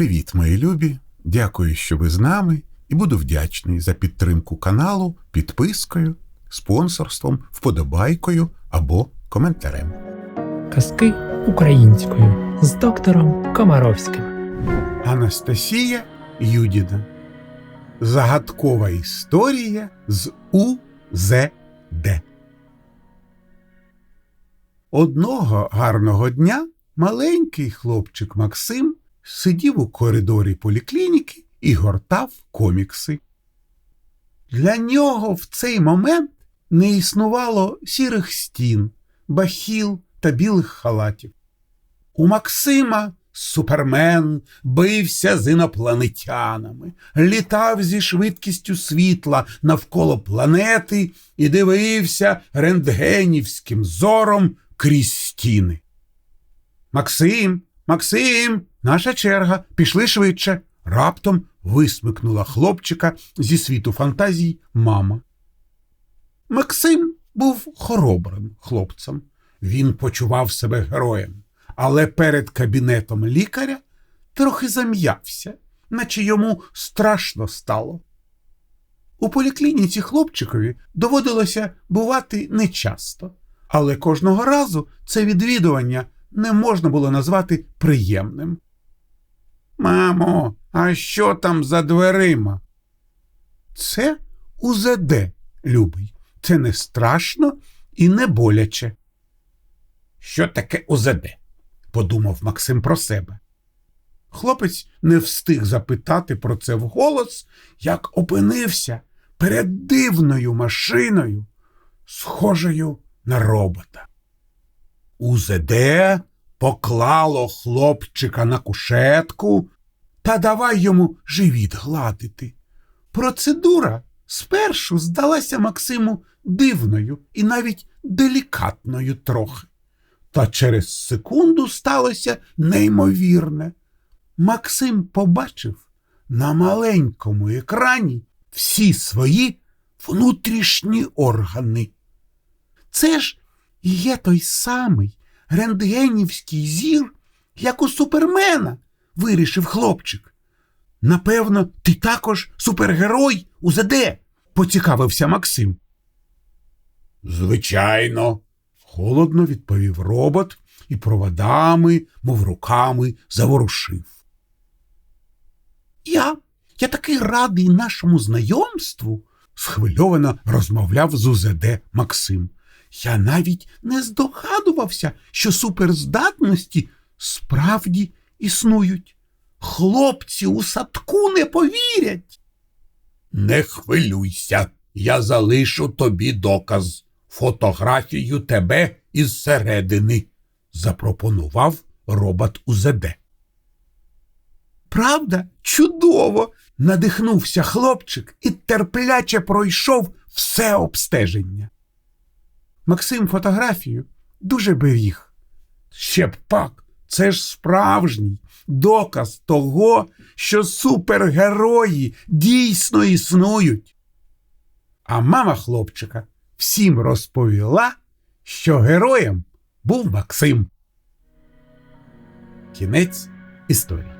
Привіт, мої любі! Дякую, що ви з нами, і буду вдячний за підтримку каналу підпискою, спонсорством, вподобайкою або коментарем. Казки українською з доктором Комаровським. Анастасія Юдіна. Загадкова історія з УЗД. Одного гарного дня маленький хлопчик Максим сидів у коридорі поліклініки і гортав комікси. Для нього в цей момент не існувало сірих стін, бахіл та білих халатів. У Максима супермен бився з інопланетянами, літав зі швидкістю світла навколо планети і дивився рентгенівським зором крізь стіни. Максим, Максим, наша черга, пішли швидше. Раптом висмикнула хлопчика зі світу фантазій мама. Максим був хоробрим хлопцем. Він почував себе героєм, але перед кабінетом лікаря трохи зам'явся, наче йому страшно стало. У поліклініці хлопчикові доводилося бувати нечасто, але кожного разу це відвідування не можна було назвати приємним. Мамо, а що там за дверима? Це УЗД, любий. Це не страшно і не боляче. Що таке УЗД? подумав Максим про себе. Хлопець не встиг запитати про це вголос, як опинився перед дивною машиною, схожою на робота. УЗД поклало хлопчика на кушетку та давай йому живіт гладити. Процедура спершу здалася Максиму дивною і навіть делікатною трохи. Та через секунду сталося неймовірне. Максим побачив на маленькому екрані всі свої внутрішні органи. Це ж є той самий рентгенівський зір, як у супермена, вирішив хлопчик. Напевно, ти також супергерой УЗД, поцікавився Максим. Звичайно, холодно відповів робот і проводами, мов руками, заворушив. Я, я такий радий нашому знайомству, схвильовано розмовляв з УЗД Максим. Я навіть не здогадувався, що суперздатності справді існують. Хлопці у садку не повірять. Не хвилюйся, я залишу тобі доказ, фотографію тебе із середини, запропонував робот УЗД. Правда, чудово. надихнувся хлопчик і терпляче пройшов все обстеження. Максим фотографію дуже беріг. Ще б пак, це ж справжній доказ того, що супергерої дійсно існують. А мама хлопчика всім розповіла, що героєм був Максим. Кінець історії.